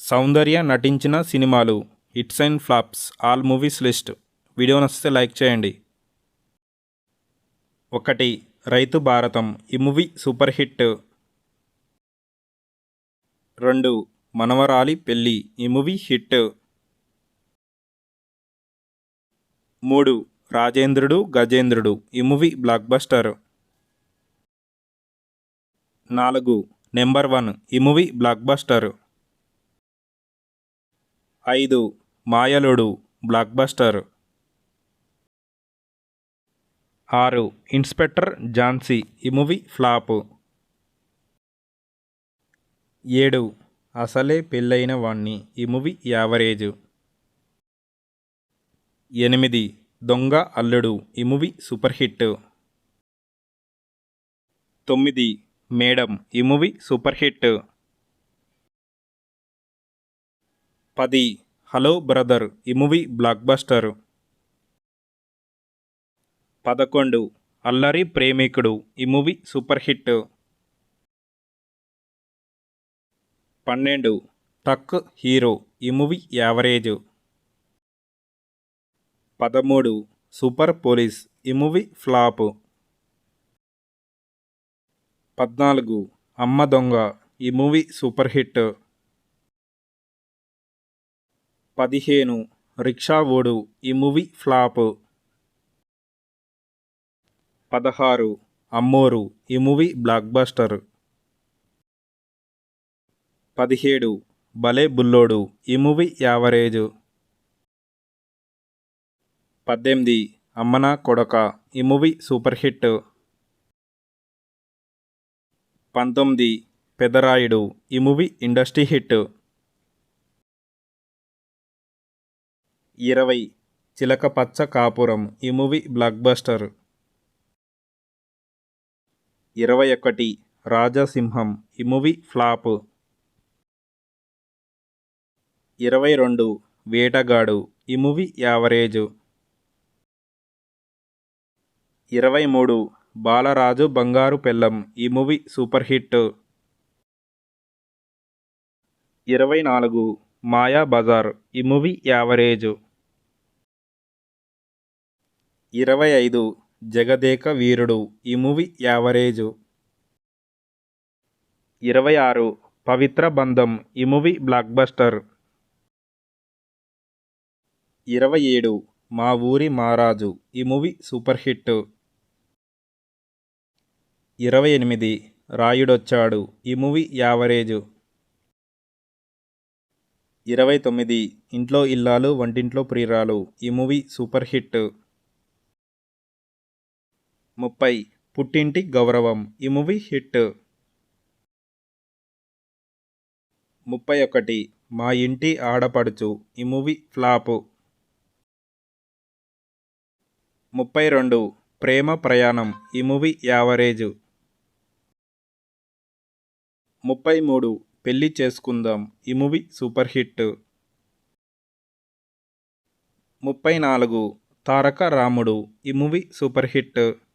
సౌందర్య నటించిన సినిమాలు hits and flops all movies list. Video నచ్చితే లైక్ చేయండి. ఒకటి రైతు భారతం ఈ మూవీ సూపర్ హిట్. రెండు మనవరాలి పెళ్ళి ఈ మూవీ హిట్. మూడు రాజేంద్రుడు గజేంద్రుడు ఈ మూవీ బ్లాక్ బస్టర్. నాలుగు నెంబర్ వన్ ఈ మూవీ బ్లాక్ బస్టర్. ఐదు. మాయలుడు బ్లాక్ బస్టర్ ఆరు. ఇన్స్పెక్టర్ ఝాన్సీ. ఈ మూవీ ఫ్లాప్. ఏడు. అసలే పెళ్ళైన వాణ్ణి. ఈ మూవీ యావరేజ్. ఎనిమిది. దొంగ అల్లుడు. ఈ మూవీ సూపర్ హిట్. తొమ్మిది. మేడం. ఈ మూవీ సూపర్ హిట్. పది. Hello brother. ఈ మూవీ బ్లాక్ బస్టర్. పదకొండు. అల్లరి ప్రేమికుడు. ఈ మూవీ సూపర్ హిట్. పన్నెండు. Top hero. ఈ మూవీ యావరేజ్. పదమూడు. Super police. ఈ మూవీ ఫ్లాప్. పద్నాలుగు. అమ్మ దొంగ. ఈ మూవీ సూపర్ హిట్. పదిహేను రిక్షా ఓడు ఈ మూవీ ఫ్లాప్. పదహారు అమ్మోరు ఈ మూవీ బ్లాక్ బస్టర్. పదిహేడు భలే బుల్లోడు ఈ మూవీ యావరేజ్. పద్దెనిమిది అమ్మనా కొడక ఈ మూవీ సూపర్ హిట్. పంతొమ్మిది పెదరాయుడు ఈ మూవీ ఇండస్ట్రీ హిట్. ఇరవై చిలక పచ్చ కాపురం ఈ మూవీ బ్లాక్ బస్టర్ ఇరవై ఒకటి రాజసింహం ఈ మూవీ ఫ్లాప్. ఇరవై రెండు వేటగాడు ఈ మూవీ యావరేజ్. ఇరవై మూడు బాలరాజు బంగారు పెళ్ళం ఈ మూవీ సూపర్ హిట్. ఇరవై నాలుగు మాయా బజార్ ఈ మూవీ యావరేజ్. ఇరవై ఐదు జగదేక వీరుడు ఈ మూవీ యావరేజ్. ఇరవై ఆరు పవిత్ర బంధం ఈ మూవీ బ్లాక్ బస్టర్ ఇరవై ఏడు మా ఊరి మారాజు ఈ మూవీ సూపర్ హిట్. ఇరవై ఎనిమిది రాయుడొచ్చాడు ఈ మూవీ యావరేజ్. ఇరవై తొమ్మిది ఇంట్లో ఇల్లాలు వంటింట్లో ప్రియురాలు ఈ మూవీ సూపర్ హిట్. ముప్పై. పుట్టింటి గౌరవం. ఈ మూవీ హిట్. ముప్పై ఒకటి. మా ఇంటి ఆడపడుచు. ఈ మూవీ ఫ్లాప్. ముప్పై రెండు. ప్రేమ ప్రయాణం. ఈ మూవీ యావరేజ్. ముప్పై మూడు. పెళ్ళి చేసుకుందాం. ఈ మూవీ సూపర్ హిట్. ముప్పై నాలుగు. తారక రాముడు. ఈ మూవీ సూపర్ హిట్.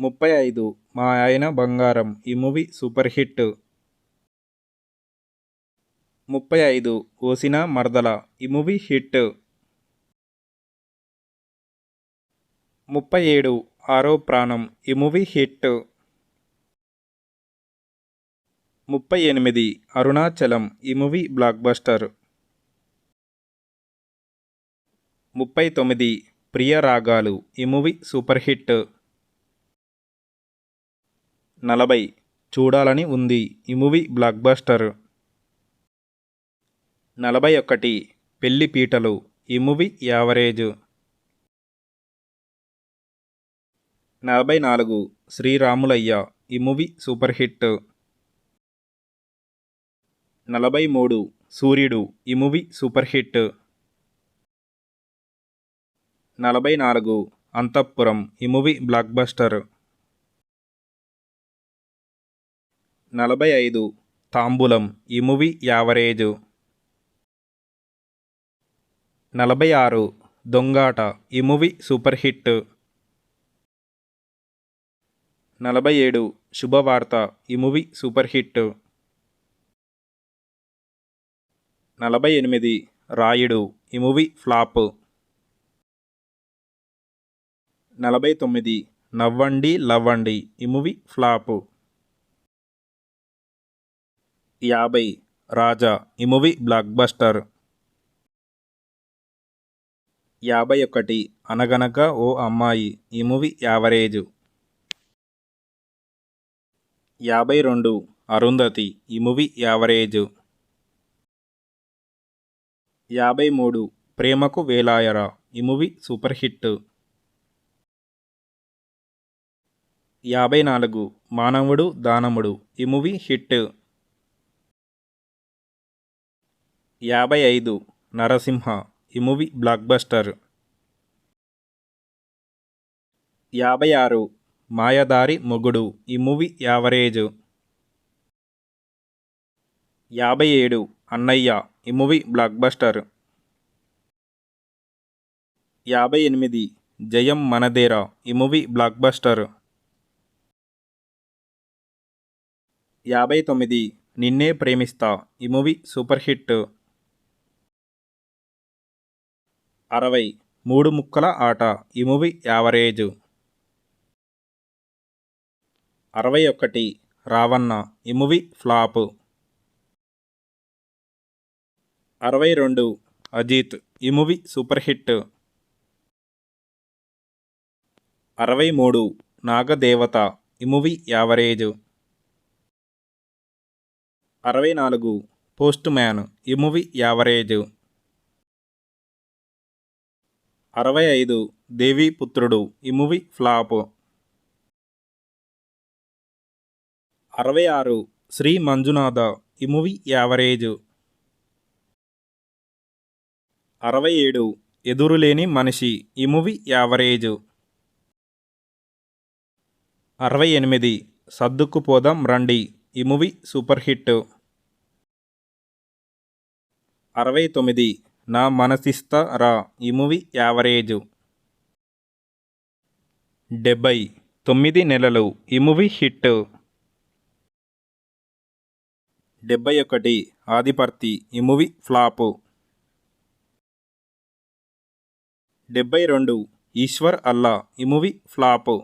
ముప్పై ఐదు మా ఆయన బంగారం ఈ మూవీ సూపర్ హిట్. ముప్పై ఐదు ఓసిన మరదల ఈ మూవీ హిట్. ముప్పై ఏడు ఆరో ప్రాణం ఈ మూవీ హిట్. ముప్పై ఎనిమిది అరుణాచలం ఈ మూవీ బ్లాక్ బస్టర్. ముప్పై తొమ్మిది ప్రియ రాగాలు ఈ మూవీ సూపర్ హిట్. నలభై చూడాలని ఉంది ఈ మూవీ బ్లాక్ బస్టర్. నలభై ఒకటి పెళ్ళి పీటలు ఈ మూవీ యావరేజ్. నలభై నాలుగు శ్రీరాములయ్య ఈ మూవీ సూపర్ హిట్. నలభై మూడు సూర్యుడు ఈ మూవీ సూపర్ హిట్. నలభై నాలుగు అంతఃపురం ఈ మూవీ బ్లాక్ బస్టర్. నలభై ఐదు తాంబూలం. ఈ మూవీ యావరేజ్. నలభై ఆరు దొంగాట. ఈ మూవీ సూపర్ హిట్. నలభై ఏడు శుభవార్త. ఈ మూవీ సూపర్ హిట్. నలభై ఎనిమిది రాయుడు. ఈ మూవీ ఫ్లాప్. నలభై తొమ్మిది నవ్వండి లవ్వండి. ఈ మూవీ ఫ్లాప్. యాభై రాజా ఈ మూవీ బ్లాక్ బస్టర్. యాభై ఒకటి అనగనక ఓ అమ్మాయి ఈ మూవీ యావరేజ్. యాభై రెండు అరుంధతి ఈ మూవీ యావరేజ్. యాభై మూడు ప్రేమకు వేలాయరా ఈ మూవీ సూపర్ హిట్. యాభై నాలుగు మానవుడు దానముడు ఈ మూవీ హిట్. యాభై ఐదు నరసింహ ఈ మూవీ బ్లాక్ బస్టర్ యాభై ఆరు మాయదారి మొగుడు ఈ మూవీ యావరేజ్. యాభై ఏడు అన్నయ్య ఈ మూవీ బ్లాక్ బస్టర్ యాభై ఎనిమిది జయం మనదేరా ఈ మూవీ బ్లాక్ బస్టర్ యాభై తొమ్మిది నిన్నే ప్రేమిస్తా ఈ మూవీ సూపర్ హిట్ అరవై మూడు ముక్కల ఆట. ఈ మూవీ యావరేజ్. అరవై ఒకటి రావన్న. ఈ మూవీ ఫ్లాప్. అరవై రెండు అజిత్. ఈ మూవీ సూపర్ హిట్. అరవై మూడు నాగదేవత. ఈ మూవీ యావరేజ్. అరవై నాలుగు పోస్ట్ మ్యాన్. ఈ మూవీ యావరేజ్. అరవై ఐదు దేవి పుత్రుడు. ఈ మూవీ ఫ్లాప్. అరవై ఆరు శ్రీ మంజునాథ. ఈ మూవీ యావరేజ్. అరవై ఏడు ఎదురులేని మనిషి. ఈ మూవీ యావరేజ్. అరవై ఎనిమిది సర్దుక్కుపోదాం రండి. ఈ మూవీ సూపర్ హిట్. అరవై తొమ్మిది నా మనసిస్త రా. ఈ మూవీ యావరేజ్. డెబ్బై తొమ్మిది నెలలు. ఈ మూవీ హిట్. డెబ్బై ఒకటి ఆదిపర్తి ఈ మూవీ ఫ్లాప్. డెబ్బై రెండు ఈశ్వర్ అల్లా. ఈ మూవీ ఫ్లాప్.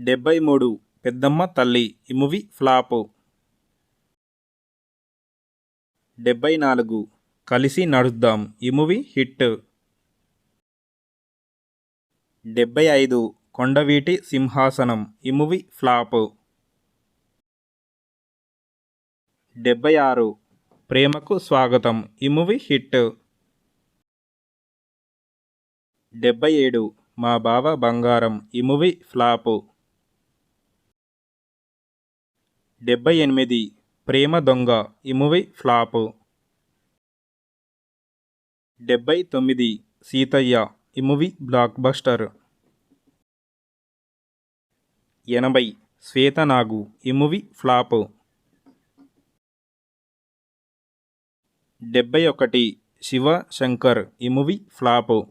డెబ్బై మూడు పెద్దమ్మ తల్లి. ఈ మూవీ ఫ్లాప్. డెబ్బై నాలుగు కలిసి నడుద్దాం. ఈ మూవీ హిట్. డెబ్బై ఐదు కొండవీటి సింహాసనం. ఈ మూవీ ఫ్లాప్. డెబ్బై ఆరు ప్రేమకు స్వాగతం. ఈ మూవీ హిట్. డెబ్బై ఏడు మా బావ బంగారం. ఈ మూవీ ఫ్లాప్. డెబ్బై ఎనిమిది ప్రేమ దొంగ. ఈ మూవీ ఫ్లాప్. డెబ్బై తొమ్మిది. సీతయ్య. ఈ మూవీ బ్లాక్ బస్టర్. ఎనభై. శ్వేతనాగు. ఈ మూవీ ఫ్లాప్. డెబ్బై ఒకటి. శివ శంకర్. ఈ మూవీ ఫ్లాప్.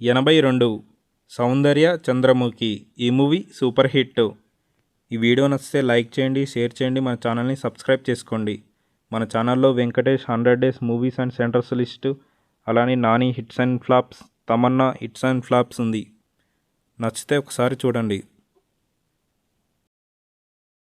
ఎనభై రెండు. సౌందర్య చంద్రముఖి. ఈ మూవీ సూపర్ హిట్. ఈ వీడియో నచ్చితే లైక్ చేయండి షేర్ చేయండి మన ఛానల్ని సబ్స్క్రైబ్ చేసుకోండి. మన ఛానల్లో Venkatesh hundred days movies and centres list అలానే Nani hits and flops Tamannaah hits and flops ఉంది. నచ్చితే ఒకసారి చూడండి.